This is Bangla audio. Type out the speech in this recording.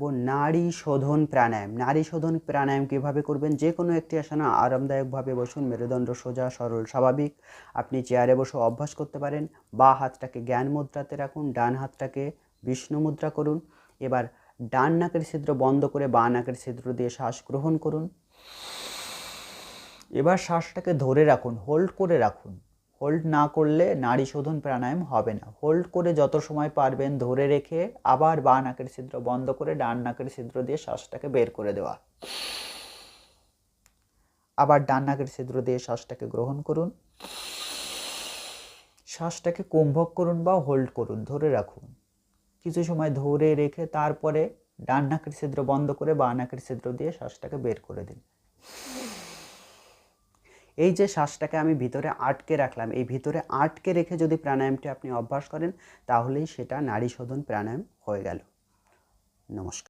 নারী শোধন প্রাণায়াম। নারী শোধন প্রাণায়াম কীভাবে করবেন? যে কোনো একটি আসনে আরামদায়কভাবে বসুন, মেরুদণ্ড সোজা, সরল, স্বাভাবিক। আপনি চেয়ারে বসে অভ্যাস করতে পারেন। বা হাতটাকে জ্ঞান মুদ্রাতে রাখুন, ডান হাতটাকে বিষ্ণু মুদ্রা করুন। এবার ডান নাকের ছিদ্র বন্ধ করে বা নাকের ছিদ্র দিয়ে শ্বাস গ্রহণ করুন। এবার শ্বাসটাকে ধরে রাখুন, হোল্ড করে রাখুন। হোল্ড না করলে নারী শোধন প্রাণায়াম হবে না। হোল্ড করে যত সময় পারবেন ধরে রেখে আবার বা নাকের ছিদ্র বন্ধ করে ডান নাকের ছিদ্র দিয়ে শ্বাসটাকে বের করে দেওয়া। আবার ডান নাকের ছিদ্র দিয়ে শ্বাসটাকে গ্রহণ করুন। শ্বাসটাকে কুম্ভক করুন বা হোল্ড করুন, ধরে রাখুন। কিছু সময় ধরে রেখে তারপরে ডান নাকের ছিদ্র বন্ধ করে বা নাকের ছিদ্র দিয়ে শ্বাসটাকে বের করে দিন। এই যে শ্বাসটাকে আমি ভিতরে আটকে রাখলাম, এই ভিতরে আটকে রেখে যদি প্রাণায়ামটি আপনি অভ্যাস করেন, তাহলেই সেটা নারী শোধন প্রাণায়াম হয়ে গেল। নমস্কার।